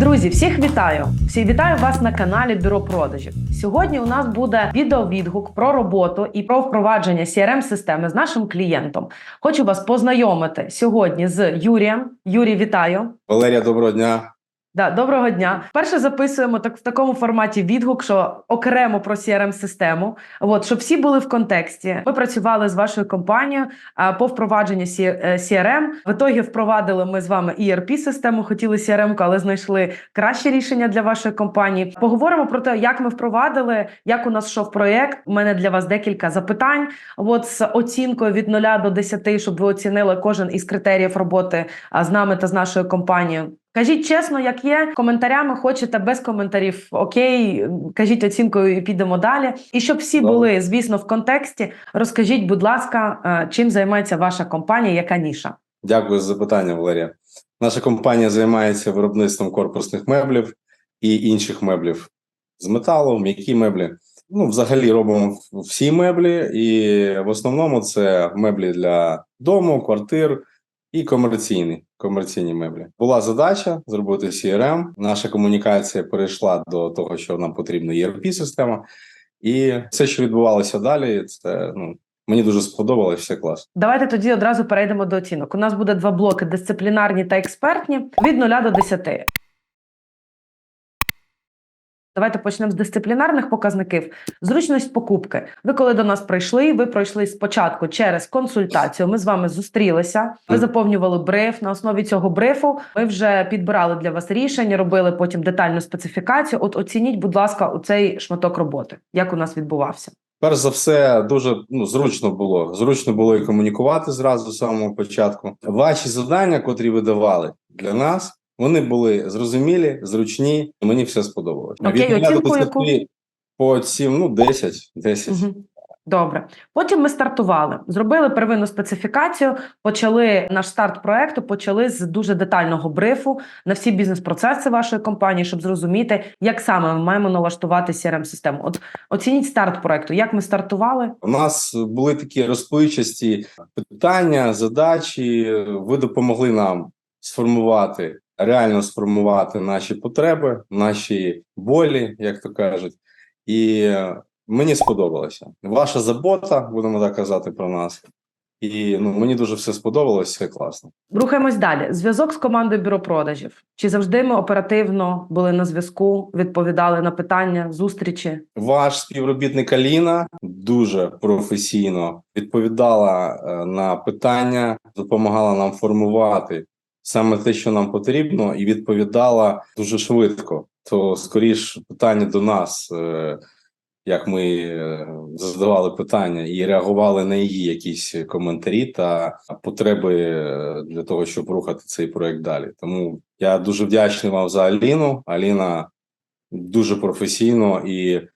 Друзі, всіх вітаю! Всі вітаю вас на каналі Бюро продажів. Сьогодні у нас буде відеовідгук про роботу і про впровадження crm системи з нашим клієнтом. Хочу вас познайомити сьогодні з Юрієм. Юрій, вітаю! Валерія, доброго дня. Да, доброго дня. Перше записуємо так в такому форматі відгук, що окремо про crm систему От щоб всі були в контексті. Ми працювали з вашою компанією по впровадженню е, CRM. В ітогі впровадили ми з вами erp систему Хотіли crm але знайшли краще рішення для вашої компанії. Поговоримо про те, як ми впровадили, як у нас йшов проєкт. У мене для вас декілька запитань. От з оцінкою від 0 до 10, щоб ви оцінили кожен із критеріїв роботи а, з нами та з нашою компанією. Кажіть чесно, як є, коментарями хочете без коментарів. Окей, кажіть оцінкою і підемо далі. І щоб всі були, звісно, в контексті, розкажіть, будь ласка, е, чим займається ваша компанія, яка ніша? Дякую за запитання, Валерія. Наша компанія займається виробництвом корпусних меблів і інших меблів з металу, м'які меблі. Ну, взагалі робимо всі меблі, і в основному це меблі для дому, квартир і комерційні, комерційні меблі. Була задача зробити CRM. Наша комунікація перейшла до того, що нам потрібна erp система і все, що відбувалося далі, це ну мені дуже сподобалось, все класно. Давайте тоді одразу перейдемо до оцінок. У нас буде два блоки: дисциплінарні та експертні від 0 до 10. Давайте почнемо з дисциплінарних показників. Зручність покупки. Ви коли до нас прийшли, ви пройшли спочатку через консультацію. Ми з вами зустрілися. Ви заповнювали бриф. На основі цього брифу ми вже підбирали для вас рішення, робили потім детальну специфікацію. От оцініть, будь ласка, у цей шматок роботи. Як у нас відбувався? Перш за все, дуже ну зручно було. Зручно було і комунікувати зразу з самого початку. Ваші завдання, котрі ви давали для нас, вони були зрозумілі, зручні. і Мені все сподобалось. Окей, оцінку яку? по 7, ну 10, 10. Угу. Добре. Потім ми стартували, зробили первинну специфікацію, почали наш старт проекту, почали з дуже детального брифу на всі бізнес-процеси вашої компанії, щоб зрозуміти, як саме ми маємо налаштувати crm систему От оцініть старт проекту. Як ми стартували? У нас були такі розпливчасті питання, задачі. Ви допомогли нам сформувати, реально сформувати наші потреби, наші болі, як то кажуть. І е, мені сподобалося. Ваша забота, будемо так казати про нас. І ну, мені дуже все сподобалось, все класно. Рухаємось далі. Зв'язок з командою бюро продажів. Чи завжди ми оперативно були на зв'язку, відповідали на питання, зустрічі? Ваш співробітник Аліна дуже професійно відповідала е, на питання, допомагала нам формувати саме те, що нам потрібно, і відповідала дуже швидко. То скоріш питання до нас, е, як ми е, задавали питання і реагували на її якісь коментарі та потреби е, для того, щоб рухати цей проект далі. Тому я дуже вдячний вам за Аліну. Аліна дуже професійно і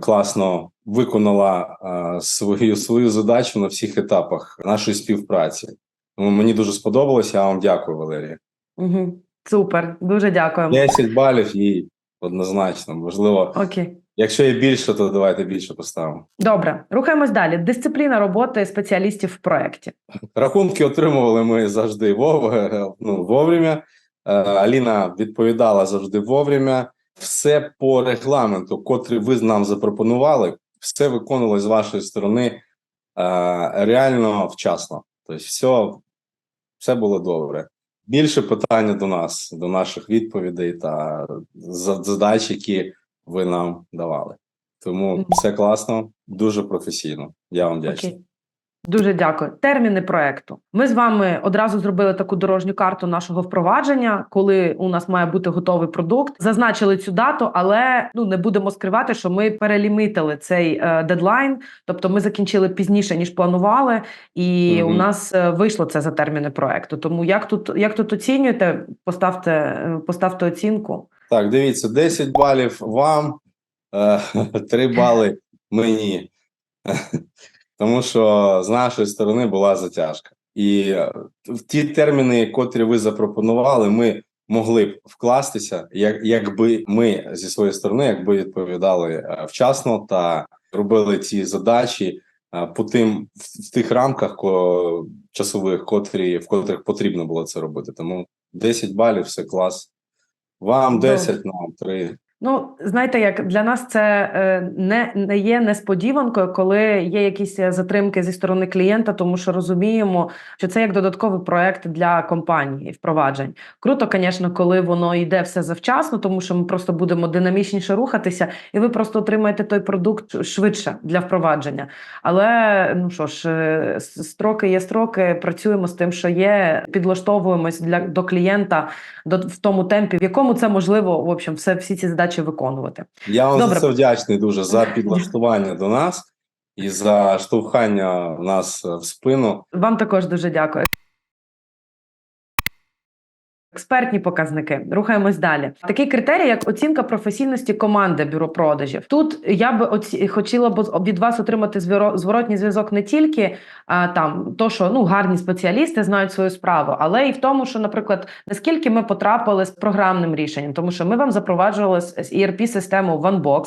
класно виконала свою свою задачу на всіх етапах нашої співпраці. Мені дуже сподобалося. Я вам дякую, Валерія. Угу. Супер, дуже дякуємо. 10 балів їй однозначно. Можливо, Окей. якщо є більше, то давайте більше поставимо. Добре, рухаємось далі. Дисципліна роботи спеціалістів в проєкті. Рахунки отримували ми завжди вов, ну, вовремя. Е, Аліна відповідала завжди вовремя. Все по регламенту, котрий ви нам запропонували, все виконувалось з вашої сторони е, реально вчасно. Тобто, все, все було добре. Більше питання до нас, до наших відповідей та за- задач, які ви нам давали. Тому все класно, дуже професійно. Я вам вдячний. Дуже дякую. Терміни проекту. Ми з вами одразу зробили таку дорожню карту нашого впровадження, коли у нас має бути готовий продукт. Зазначили цю дату, але ну не будемо скривати, що ми перелімітили цей е, дедлайн. Тобто, ми закінчили пізніше ніж планували, і Мгм. у нас е, вийшло це за терміни проекту. Тому як тут як тут оцінюєте? Поставте е, поставте оцінку. Так, дивіться, 10 балів вам, 3 бали мені. Тому що з нашої сторони була затяжка. І е, в ті терміни, котрі ви запропонували, ми могли б вкластися, як, якби ми зі своєї сторони, якби відповідали е, вчасно та робили ці задачі е, по тим в, тих рамках ко, часових, котрі в котрих потрібно було це робити. Тому 10 балів все клас. Вам Добре. 10, нам 3. Ну, знаєте, як для нас це е, не, не є несподіванкою, коли є якісь е, затримки зі сторони клієнта, тому що розуміємо, що це як додатковий проект для компанії впроваджень. Круто, звісно, коли воно йде все завчасно, тому що ми просто будемо динамічніше рухатися, і ви просто отримаєте той продукт швидше для впровадження. Але ну що ж, е, строки є строки. Працюємо з тим, що є, підлаштовуємось для до клієнта до в тому темпі, в якому це можливо, в общем, все всі ці задачі виконувати. Я вам Добре. за це вдячний дуже за підлаштування до нас і за штовхання нас в спину. Вам також дуже дякую. Експертні показники. Рухаємось далі. Такий критерій, як оцінка професійності команди бюро продажів. Тут я би оці... хотіла б від вас отримати зворотній зв'язок не тільки а, там то, що ну гарні спеціалісти знають свою справу, але і в тому, що, наприклад, наскільки ми потрапили з програмним рішенням, тому що ми вам запроваджували erp систему OneBox,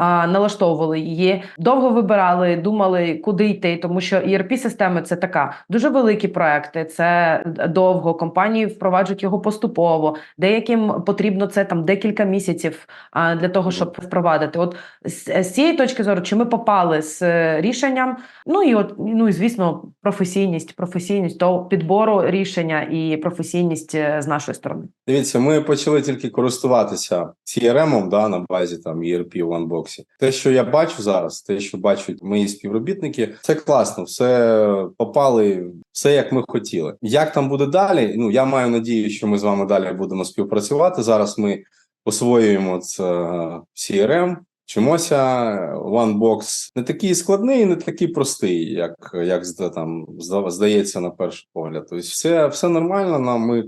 налаштовували її, довго вибирали, думали, куди йти, тому що erp системи це така дуже великі проекти. Це довго компанії впроваджують його поступово. Деяким потрібно це там декілька місяців а, для того, щоб впровадити. От з, цієї точки зору, чи ми попали з е, рішенням? Ну і от ну і звісно, професійність, професійність того підбору рішення і професійність е, з нашої сторони. Дивіться, ми почали тільки користуватися CRM да, на базі там ERP в OneBox. Те, що я бачу зараз, те, що бачать мої співробітники, це класно, все попали, все як ми хотіли. Як там буде далі? Ну я маю надію, що ми з вами далі будемо співпрацювати. Зараз ми освоюємо це CRM. Вчимося OneBox не такий складний, не такий простий, як, як там здається на перший погляд. Тобто, все, все нормально. Нам ми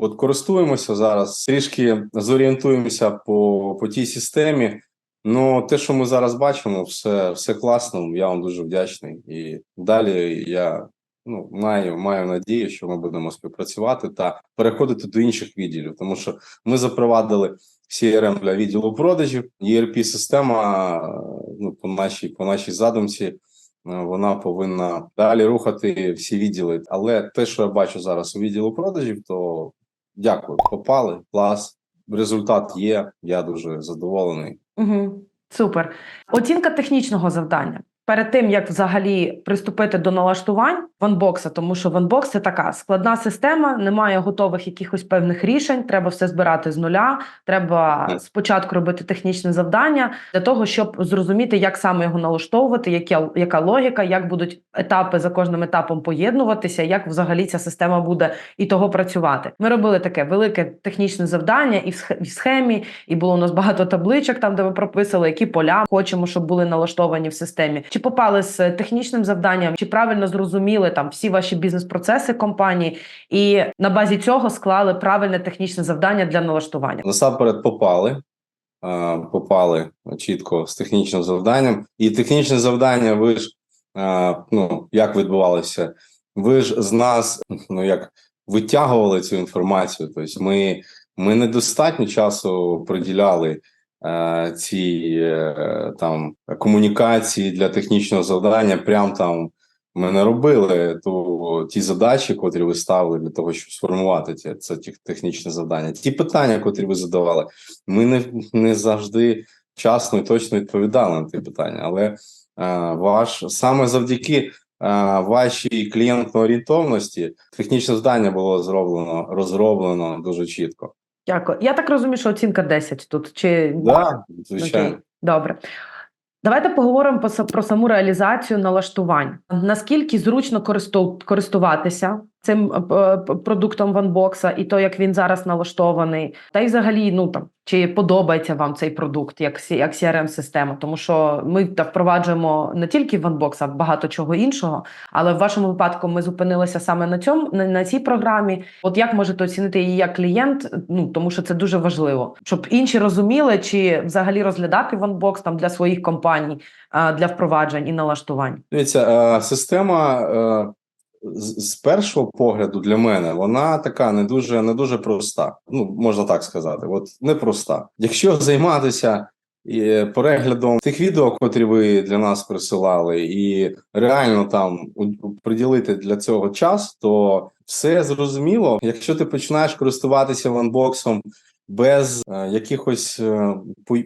От користуємося зараз, трішки зорієнтуємося по, по тій системі. Ну, те, що ми зараз бачимо, все, все класно. Я вам дуже вдячний. І далі я ну, маю, маю надію, що ми будемо співпрацювати та переходити до інших відділів, тому що ми запровадили CRM для відділу продажів. erp система ну, по нашій, по нашій задумці. Вона повинна далі рухати всі відділи. Але те, що я бачу зараз у відділу продажів, то дякую. Попали, клас. Результат є. Я дуже задоволений. Угу. Супер. Оцінка технічного завдання. Перед тим як взагалі приступити до налаштувань ванбокса, тому що ванбокс це така складна система, немає готових якихось певних рішень. Треба все збирати з нуля. Треба спочатку робити технічне завдання для того, щоб зрозуміти, як саме його налаштовувати, яка, яка логіка, як будуть етапи за кожним етапом поєднуватися, як взагалі ця система буде і того працювати. Ми робили таке велике технічне завдання і в сх- в схемі, і було у нас багато табличок, там де ми прописали, які поля хочемо, щоб були налаштовані в системі. Чи попали з технічним завданням, чи правильно зрозуміли там всі ваші бізнес-процеси компанії, і на базі цього склали правильне технічне завдання для налаштування. Насамперед попали. Попали чітко з технічним завданням. І технічне завдання, ви ж ну як відбувалося? Ви ж з нас ну як витягували цю інформацію. Тобто, ми, ми недостатньо часу приділяли ці е, там комунікації для технічного завдання. Прям там ми не робили ту ті задачі, котрі ви ставили для того, щоб сформувати ці, це технічне завдання. Ті питання, котрі ви задавали, ми не, не завжди вчасно і точно відповідали на ті питання. Але е, ваш саме завдяки е, вашій клієнтно-орієнтовності технічне завдання було зроблено, розроблено дуже чітко. Дякую. Я так розумію, що оцінка 10 тут чи Да, звичайно. Окей, добре. Давайте поговоримо про саму реалізацію налаштувань. Наскільки зручно користуватися цим е, продуктом ванбокса і то, як він зараз налаштований, та й взагалі, ну там чи подобається вам цей продукт як як crm система тому що ми та впроваджуємо не тільки ванбокс, а багато чого іншого. Але в вашому випадку ми зупинилися саме на цьому на, на цій програмі. От як можете оцінити її як клієнт? Ну тому що це дуже важливо, щоб інші розуміли, чи взагалі розглядати ванбокс там для своїх компаній для впроваджень і налаштувань. Дивіться, е, система е, з першого погляду для мене вона така не дуже не дуже проста. Ну можна так сказати. От непроста. Якщо займатися е, переглядом тих відео, котрі ви для нас присилали, і реально там приділити для цього час, то все зрозуміло. Якщо ти починаєш користуватися ванбоксом без е, якихось е,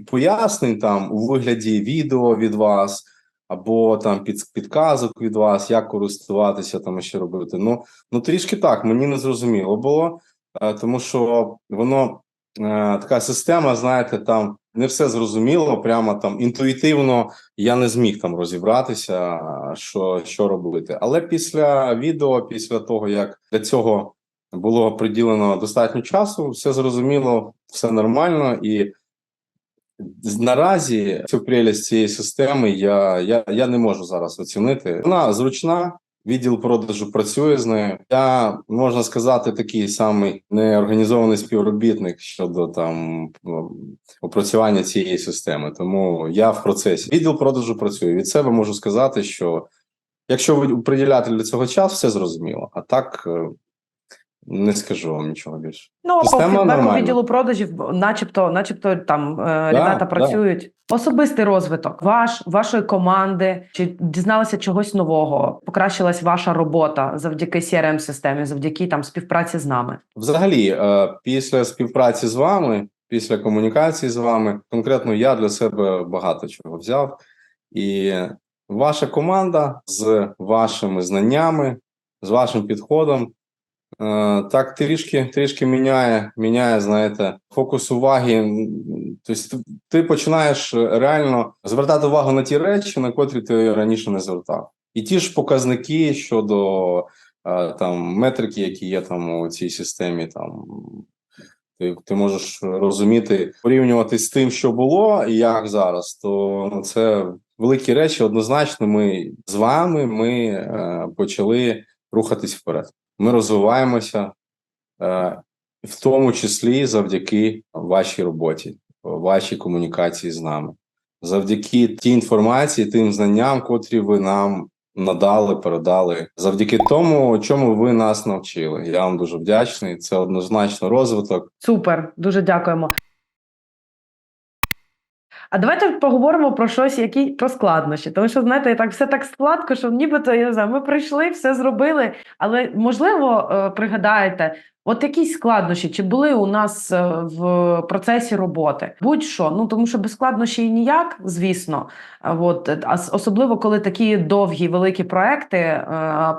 пояснень там у вигляді відео від вас. Або там під, підказок від вас, як користуватися там що робити. Ну, ну трішки так, мені не зрозуміло було, е, тому що воно е, така система, знаєте, там не все зрозуміло, прямо там інтуїтивно я не зміг там розібратися, що, що робити. Але після відео, після того, як для цього було приділено достатньо часу, все зрозуміло, все нормально і. Наразі цю прелість цієї системи я, я, я не можу зараз оцінити. Вона зручна, відділ продажу працює з нею. Я можна сказати, такий самий неорганізований співробітник щодо там ну, опрацювання цієї системи. Тому я в процесі. Відділ продажу працює. Від себе можу сказати, що якщо ви приділяти для цього час, все зрозуміло. А так е, не скажу вам нічого більше. Ну, фідбеку відділу продажів, начебто, начебто там е, ребята да. працюють. Особистий розвиток ваш, вашої команди, чи дізналися чогось нового? Покращилась ваша робота завдяки crm системі завдяки там співпраці з нами. Взагалі, е, після співпраці з вами, після комунікації з вами, конкретно я для себе багато чого взяв. І ваша команда з вашими знаннями, з вашим підходом, так трішки, трішки міняє, міняє, знаєте, фокус уваги. Тобто ти, починаєш реально звертати увагу на ті речі, на котрі ти раніше не звертав. І ті ж показники щодо е, там метрики, які є там у цій системі, там ти, ти можеш розуміти, порівнювати з тим, що було і як зараз, то ну, це великі речі. Однозначно, ми з вами ми е, почали рухатись вперед. Ми розвиваємося, е, в тому числі завдяки вашій роботі, вашій комунікації з нами, завдяки тій інформації, тим знанням, котрі ви нам надали, передали, завдяки тому, чому ви нас навчили. Я вам дуже вдячний. Це однозначно розвиток. Супер, дуже дякуємо. А давайте поговоримо про щось, які про складнощі. Тому що, знаєте, так все так складко, що нібито я не знаю, ми прийшли, все зробили. Але можливо, е, пригадаєте, от якісь складнощі, чи були у нас е, в процесі роботи? Будь-що, ну тому що без складнощів ніяк, звісно. От особливо коли такі довгі великі проекти е,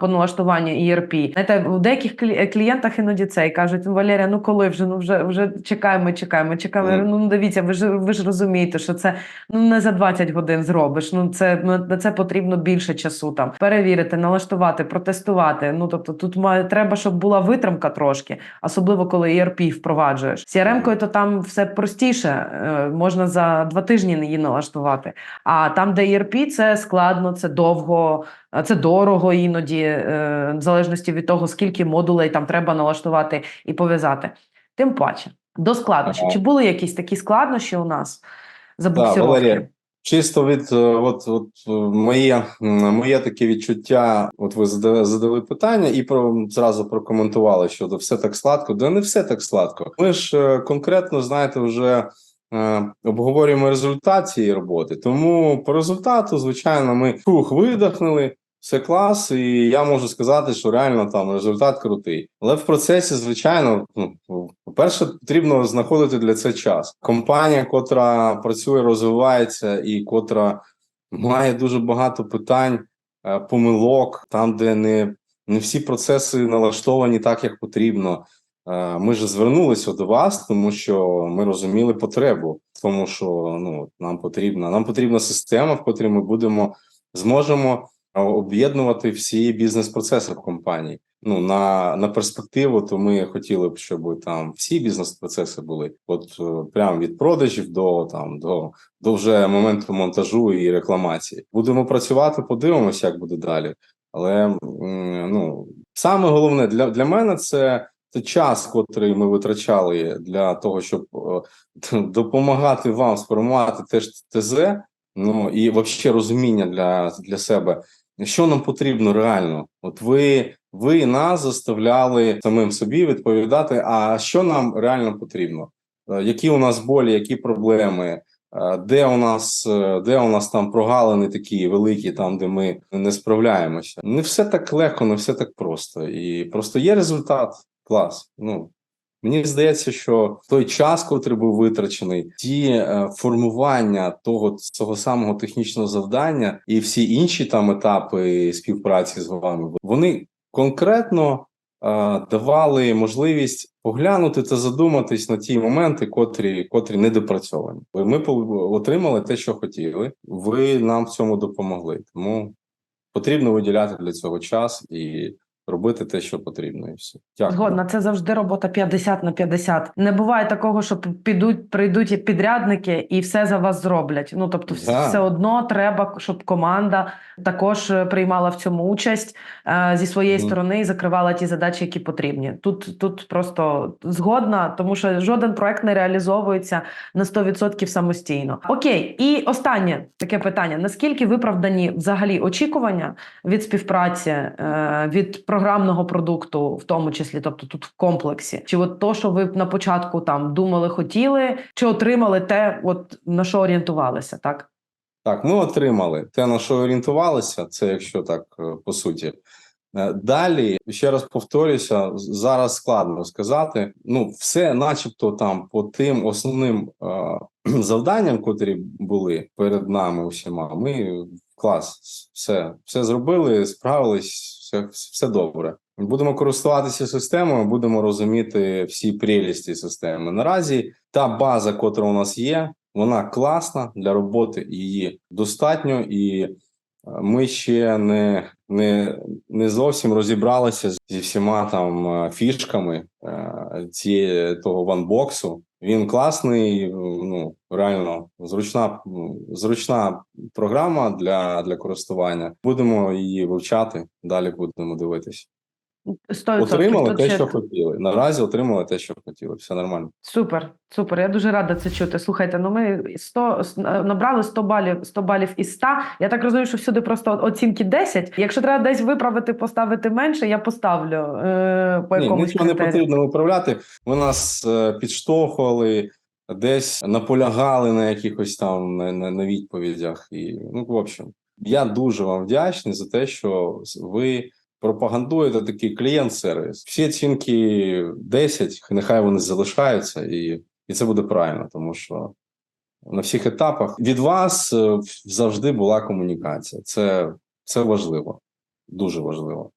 по налаштуванню ERP. Знаєте, у деяких клієнтах іноді це і кажуть: Валерія, ну коли вже ну вже вже чекаємо, чекаємо, чекаємо. Говорю, Ну дивіться, ви ж ви ж розумієте, що це ну не за 20 годин зробиш. Ну це на це потрібно більше часу. Там перевірити, налаштувати, протестувати. Ну тобто, тут має треба, щоб була витримка трошки, особливо коли ERP впроваджуєш. CRM-кою то там все простіше, е, можна за два тижні її налаштувати. А там, де ERP, це складно, це довго, е, це дорого іноді, е, в залежності від того, скільки модулей там треба налаштувати і пов'язати. Тим паче, до складнощів. Ага. Чи були якісь такі складнощі у нас? Да, Забуксировки? Валерія, чисто від е, от, от е, моє, моє таке відчуття. От ви задали, питання і про зразу прокоментували що все так сладко. Да не все так сладко. Ми ж е, конкретно знаєте, вже е, обговорюємо результат цієї роботи. Тому по результату, звичайно, ми фух, видихнули. Все клас, і я можу сказати, що реально там результат крутий. Але в процесі, звичайно, ну по-перше, потрібно знаходити для це час. Компанія, котра працює, розвивається, і котра має дуже багато питань, е, помилок, там, де не, не всі процеси налаштовані так, як потрібно. Е, Ми ж звернулися до вас, тому що ми розуміли потребу, тому що ну нам потрібна нам потрібна система, в котрій ми будемо зможемо об'єднувати всі бізнес-процеси в компанії. Ну на, на перспективу, то ми хотіли б, щоб там всі бізнес-процеси були, от е, прямо від продажів до там до, до вже моменту монтажу і рекламації. Будемо працювати, подивимося, як буде далі. Але ну саме головне для, для мене це. Це час, котрий ми витрачали для того, щоб е, допомагати вам сформувати теж ТЗ, ну і взагалі розуміння для, для себе, що нам потрібно реально. От ви, ви нас заставляли самим собі відповідати, а що нам реально потрібно, Е, які у нас болі, які проблеми, е, де у нас, е, де у нас там прогалини такі великі, там де ми не справляємося. Не все так легко, не все так просто. І просто є результат. Клас. Ну Мені здається, що той час, котрий був витрачений, ті е, формування того цього самого технічного завдання і всі інші там етапи співпраці з вами, вони конкретно е, давали можливість поглянути та задуматись на ті моменти, котрі, котрі недопрацьовані. Ми отримали те, що хотіли. Ви нам в цьому допомогли. Тому потрібно виділяти для цього час і робити те, що потрібно, і все. Дякую. Згодна, це завжди робота 50 на 50. Не буває такого, що підуть, прийдуть підрядники і все за вас зроблять. Ну тобто, Да. все одно треба, щоб команда також е, приймала в цьому участь е, зі своєї Мгм. сторони і закривала ті задачі, які потрібні. Тут тут просто згодна, тому що жоден проект не реалізовується на 100% самостійно. Окей, і останнє таке питання: наскільки виправдані взагалі очікування від співпраці, е, від програмного продукту, в тому числі, тобто тут в комплексі, чи от то, що ви на початку там думали, хотіли, чи отримали те, от на що орієнтувалися, так? Так, ми отримали те, на що орієнтувалися, це якщо так е, по суті. Е, Далі, ще раз повторюся, зараз складно сказати. Ну, все, начебто, там по тим основним е, завданням, котрі були перед нами усіма, ми клас, все, все зробили, справились, все, все добре. Будемо користуватися системою, будемо розуміти всі прелісті системи. Наразі та база, котра у нас є, вона класна для роботи, її достатньо, і е, ми ще не, не, не зовсім розібралися зі всіма там е, фішками е, цієї того ванбоксу. Він класний, ну реально зручна, зручна програма для, для користування. Будемо її вивчати. Далі будемо дивитися. 100%. Отримали те, що хотіли. Наразі отримали те, що хотіли. Все нормально. Супер, супер. Я дуже рада це чути. Слухайте, ну ми 100, с- набрали 100 балів, 100 балів із 100. Я так розумію, що всюди просто оцінки 10. Якщо треба десь виправити, поставити менше, я поставлю е, по Ні, якомусь нічого не потрібно виправляти. Ви нас е, підштовхували, десь наполягали на якихось там на, на, на відповідях. І ну, в общем, я дуже вам вдячний за те, що ви пропагандуєте такий клієнт-сервіс. Всі оцінки 10, нехай вони залишаються, і, і це буде правильно, тому що на всіх етапах від вас е, завжди була комунікація. Це, це важливо, дуже важливо.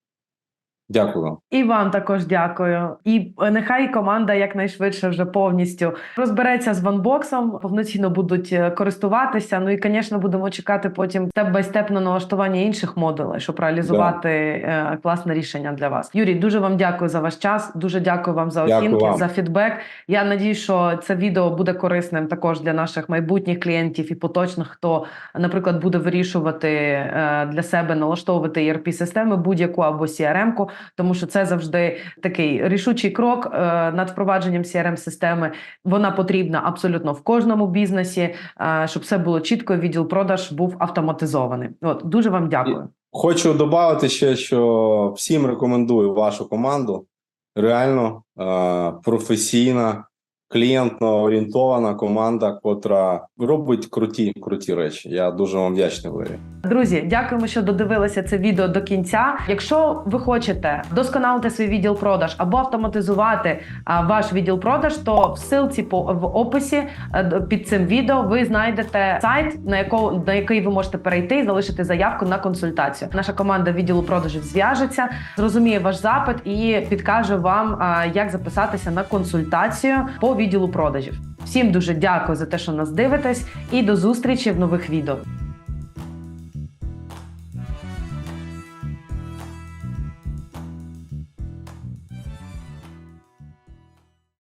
Дякую. І вам також дякую. І нехай команда якнайшвидше вже повністю розбереться з ванбоксом, повноцінно будуть е, користуватися. Ну і, звісно, будемо чекати потім степ бай степ на налаштування інших модулей, щоб реалізувати е, класне рішення для вас. Юрій, дуже вам дякую за ваш час. Дуже дякую вам за оцінки, вам. за фідбек. Я надію, що це відео буде корисним також для наших майбутніх клієнтів і поточних, хто, наприклад, буде вирішувати е, для себе налаштовувати erp системи будь-яку або CRM-ку, тому що це завжди такий рішучий крок е, над впровадженням crm системи Вона потрібна абсолютно в кожному бізнесі, е, щоб все було чітко. Відділ продаж був автоматизований. От дуже вам дякую. Хочу додати ще, що всім рекомендую вашу команду. Реально е, професійна, клієнтно орієнтована команда, котра робить круті, круті речі. Я дуже вам вдячний, Валерій. Друзі, дякуємо, що додивилися це відео до кінця. Якщо ви хочете досконалити свій відділ продаж або автоматизувати ваш відділ продаж, то в ссылці по в описі е, під цим відео ви знайдете сайт, на якого на який ви можете перейти і залишити заявку на консультацію. Наша команда відділу продажів зв'яжеться, зрозуміє ваш запит і підкаже вам, як записатися на консультацію по відділу продажів. Всім дуже дякую за те, що нас дивитесь, і до зустрічі в нових відео.